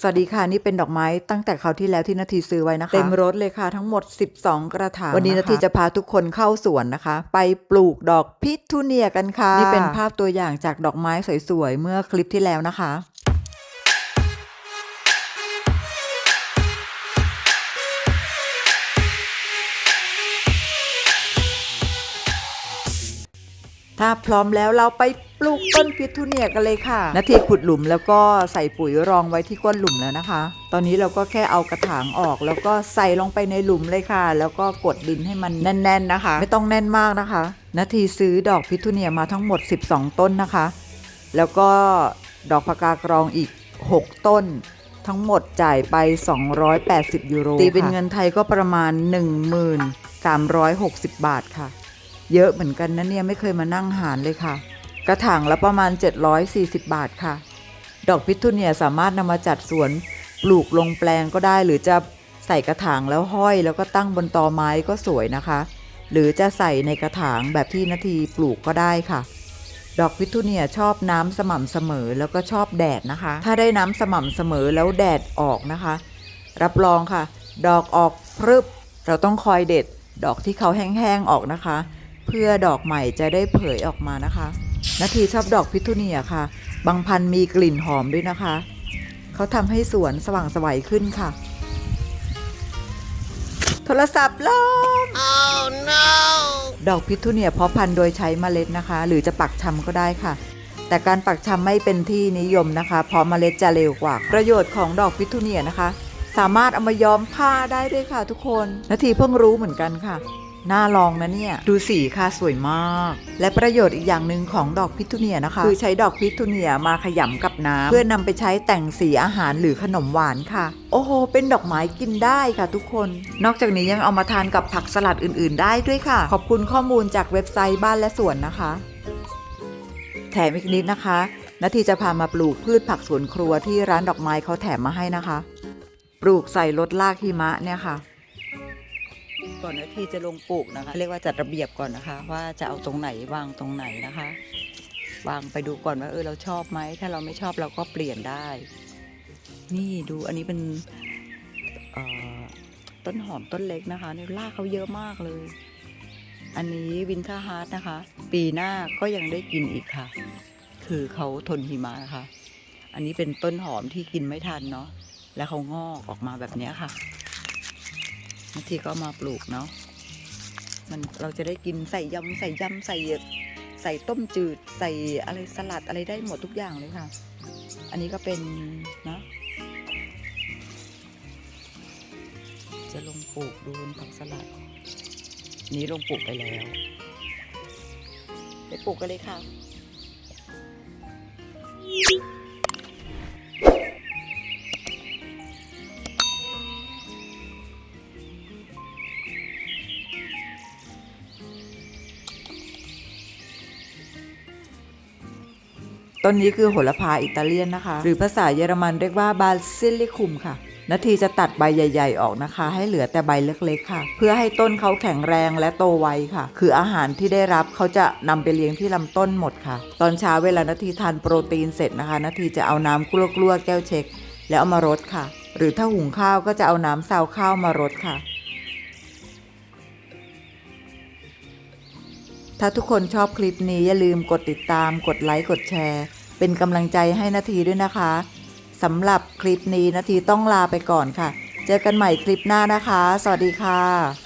สวัสดีค่ะ นี่เป็นดอกไม้ตั้งแต่คราวที่แล้วที่นาทีซื้อไว้นะคะ เต็มรถเลยค่ะทั้งหมด 12 กระถางวันนี้นาทีจะพาทุกคนเข้าสวนนะคะ ไปปลูกดอกพิทูเนียกันค่ะ นี่เป็นภาพตัวอย่างจากดอกไม้สวยๆ เมื่อคลิปที่แล้วนะคะ ถ้าพร้อมแล้วเราไปปลูกต้นพิทูเนียกันเลยค่ะนาทีขุดหลุมแล้วก็ใส่ปุ๋ยรองไว้ที่ก้นหลุมแล้วนะคะ ตอนนี้เราก็แค่เอากระถางออกแล้วก็ใส่ลงไปในหลุมเลยค่ะ แล้วก็กดดินให้มันแน่น ๆนะคะ ไม่ต้องแน่นมากนะคะ นาทีซื้อดอกพิทูเนียมาทั้งหมด 12 ต้นนะคะ แล้วก็ดอกพากากรองอีก 6 ต้นทั้งหมดจ่ายไป 280 ยูโรตีเป็นเงินไทยก็ประมาณ 1360 บาทค่ะ เยอะเหมือนกันนะเนี่ยไม่เคยมานั่งหารเลยค่ะ กระถางละประมาณ 740 บาทค่ะ ดอกพิทูเนียสามารถนำมาจัดสวนปลูกลงแปลงก็ได้ หรือจะใส่กระถางแล้วห้อย แล้วก็ตั้งบนตอไม้ก็สวยนะคะ หรือจะใส่ในกระถางแบบที่นาทีปลูกก็ได้ค่ะ ดอกพิทูเนียชอบน้ำสม่ำเสมอแล้วก็ชอบแดดนะคะ ถ้าได้น้ำสม่ำเสมอแล้วแดดออกนะคะ รับรองค่ะ ดอกออกพรึบเราต้องคอยเด็ด ดอกที่เขาแห้งๆออกนะคะ เพื่อดอกใหม่จะได้เผยออกมานะคะนาทีชอบดอกพิทูเนียค่ะ บางพันธุ์มีกลิ่นหอมด้วยนะคะ เขาทำให้สวนสว่างไสวัยขึ้นค่ะ โทรศัพท์ล่ม Oh no! ดอกพิทูเนียเพาะพันธุ์โดยใช้เมล็ดนะคะ หรือจะปักชำก็ได้ค่ะ แต่การปักชำไม่เป็นที่นิยมนะคะ เพราะเมล็ดจะเร็วกว่า ประโยชน์ของดอกพิทูเนียนะคะ สามารถเอามาย้อมผ้าได้ด้วยค่ะทุกคน นาทีเพิ่งรู้เหมือนกันค่ะ น่าลองนะเนี่ย ดูสีค่ะสวยมาก และประโยชน์อีกอย่างหนึ่งของดอกพิทูเนียนะคะ คือใช้ดอกพิทูเนียมาขยำกับน้ำเพื่อนำไปใช้แต่งสีอาหารหรือขนมหวานค่ะ โอ้โห เป็นดอกไม้กินได้ค่ะทุกคน นอกจากนี้ยังเอามาทานกับผักสลัดอื่น ๆ ได้ด้วยค่ะ ขอบคุณข้อมูลจากเว็บไซต์บ้านและสวนนะคะ แถมอีกนิดนะคะนาทีจะพามาปลูกพืชผักสวนครัวที่ร้านดอกไม้เขาแถมมาให้นะคะ ปลูกใส่รถลากหิมะเนี่ยค่ะ ก่อนนาทีจะลงปลูกนะคะ เรียกว่าจัดระเบียบก่อนนะคะ ว่าจะเอาตรงไหนวางตรงไหนนะคะ วางไปดูก่อนว่าเออเราชอบไหมถ้าเราไม่ชอบเราก็เปลี่ยนได้ นี่ดูอันนี้เป็นต้นหอมต้นเล็กนะคะเนี่ยรากเขาเยอะมากเลย อันนี้วินเทอร์ฮาร์ดนะคะ ปีหน้าก็ยังได้กินอีกค่ะ คือเขาทนหิมะนะคะ อันนี้เป็นต้นหอมที่กินไม่ทันเนาะแล้วเขางอกออกมาแบบนี้ค่ะ บางทีก็มาปลูกเนาะมันเราจะได้กินใส่ยำใส่ยำใส่ใส่ต้มจืด ใส่อะไรสลัดอะไรได้หมดทุกอย่างเลยค่ะ อันนี้ก็เป็นนะจะลงปลูกดูนผักสลัด นี้ลงปลูกไปแล้วไปปลูกกันเลยค่ะ ต้นนี้คือโหระพาอิตาเลียนนะคะ หรือภาษาเยอรมันเรียกว่าบาซิลิคุมค่ะนาทีจะตัดใบใหญ่ ๆ ออกนะคะ ให้เหลือแต่ใบเล็กๆค่ะ เพื่อให้ต้นเขาแข็งแรงและโตไวค่ะ คืออาหารที่ได้รับเขาจะนำไปเลี้ยงที่ลำต้นหมดค่ะ ตอนเช้าเวลานาทีทานโปรตีนเสร็จนะคะ นาทีจะเอาน้ำกลัวๆแก้วเช็ค แล้วเอามารดค่ะ หรือถ้าหุงข้าวก็จะเอาน้ำซาวข้าวมารดค่ะ ถ้าทุกคนชอบคลิปนี้อย่าลืมกดติดตามกดไลค์กดแชร์ เป็นกำลังใจให้นาทีด้วยนะคะสำหรับคลิปนี้นาทีต้องลาไปก่อนค่ะ เจอกันใหม่คลิปหน้านะคะ สวัสดีค่ะ